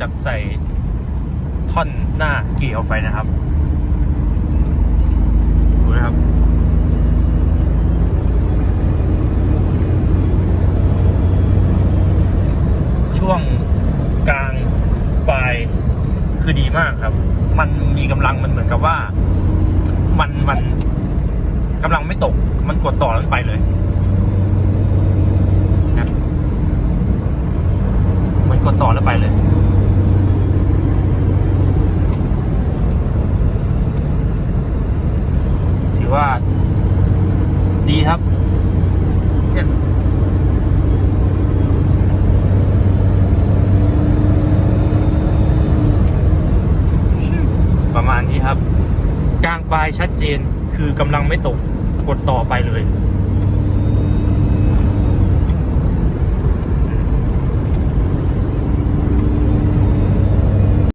จากใส่ท่อนหน้าเกี่ยวไปนะครับ ดูนะครับ ช่วงกลางปลายคือดีมากครับ มันมีกำลังมันเหมือนกับว่า มันมันกำลังไม่ตก มันกดต่อแล้วไปเลยนะมันกดต่อแล้วไปเลย ถือ ว่า ดีครับเนี่ยประมาณนี้ครับ กลางปลายชัดเจนคือกำลังไม่ตกกดต่อไปเลย